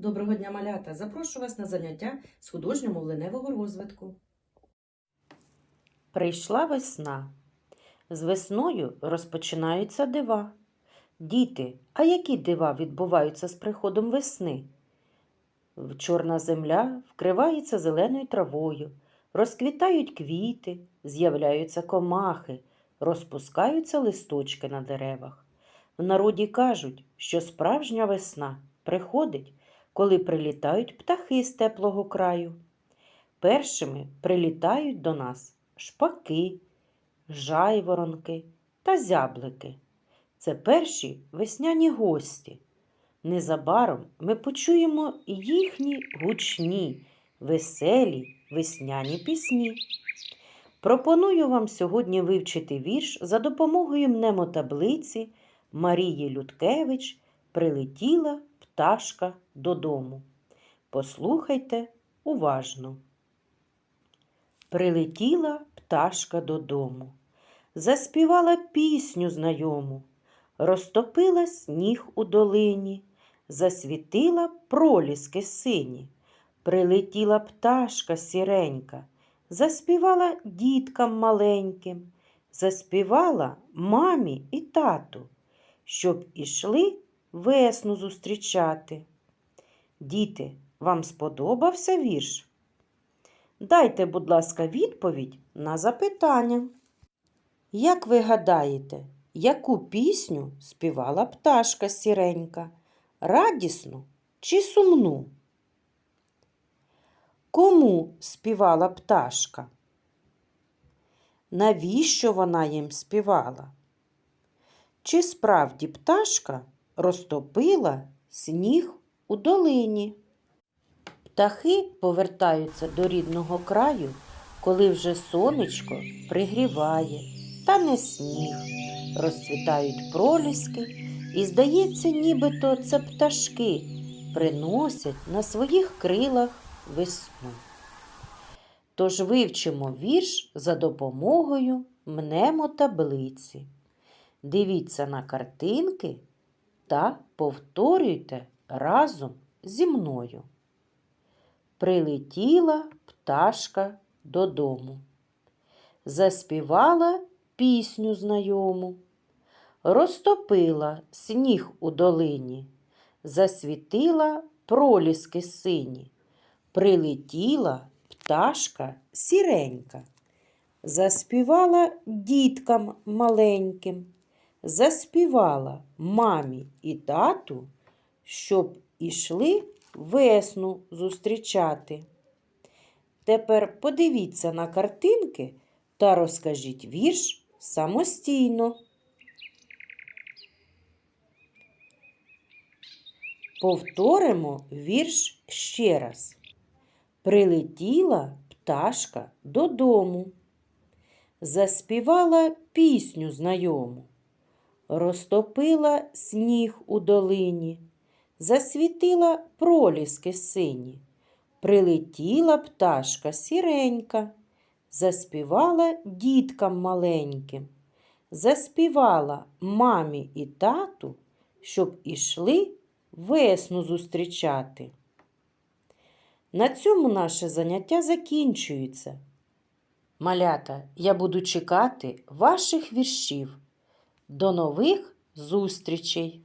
Доброго дня, малята! Запрошую вас на заняття з художньо-мовленевого розвитку. Прийшла весна. З весною розпочинаються дива. Діти, а які дива відбуваються з приходом весни? Чорна земля вкривається зеленою травою, розквітають квіти, з'являються комахи, розпускаються листочки на деревах. В народі кажуть, що справжня весна приходить, коли прилітають птахи з теплого краю. Першими прилітають до нас шпаки, жайворонки та зяблики. Це перші весняні гості. Незабаром ми почуємо їхні гучні, веселі весняні пісні. Пропоную вам сьогодні вивчити вірш за допомогою мнемотаблиці Марії Людкевич Прилетіла пташка додому. Послухайте уважно. Прилетіла пташка додому, заспівала пісню знайому, розтопила сніг у долині, засвітила проліски сині. Прилетіла пташка сіренька, заспівала діткам маленьким, заспівала мамі і тату, щоб ішли весну зустрічати. Діти, вам сподобався вірш? Дайте, будь ласка, відповідь на запитання. Як ви гадаєте, яку пісню співала пташка сіренька? Радісну чи сумну? Кому співала пташка? Навіщо вона їм співала? Чи справді пташка розтопила сніг у долині? Птахи повертаються до рідного краю, коли вже сонечко пригріває, та не сніг, розцвітають проліски, і, здається, нібито це пташки приносять на своїх крилах весну. Тож вивчимо вірш за допомогою мнемотаблиці. Дивіться на картинки та повторюйте разом зі мною. Прилетіла пташка додому, заспівала пісню знайому, розтопила сніг у долині, засвітила проліски сині, прилетіла пташка сіренька, заспівала діткам маленьким, заспівала мамі і тату, щоб ішли весну зустрічати. Тепер подивіться на картинки та розкажіть вірш самостійно. Повторимо вірш ще раз. Прилетіла пташка додому, заспівала пісню знайому, розтопила сніг у долині засвітила проліски сині. Прилетіла пташка сіренька, заспівала діткам маленьким, заспівала мамі і тату, щоб ішли весну зустрічати. На цьому наше заняття закінчується. Малята, я буду чекати ваших віршів. До нових зустрічей!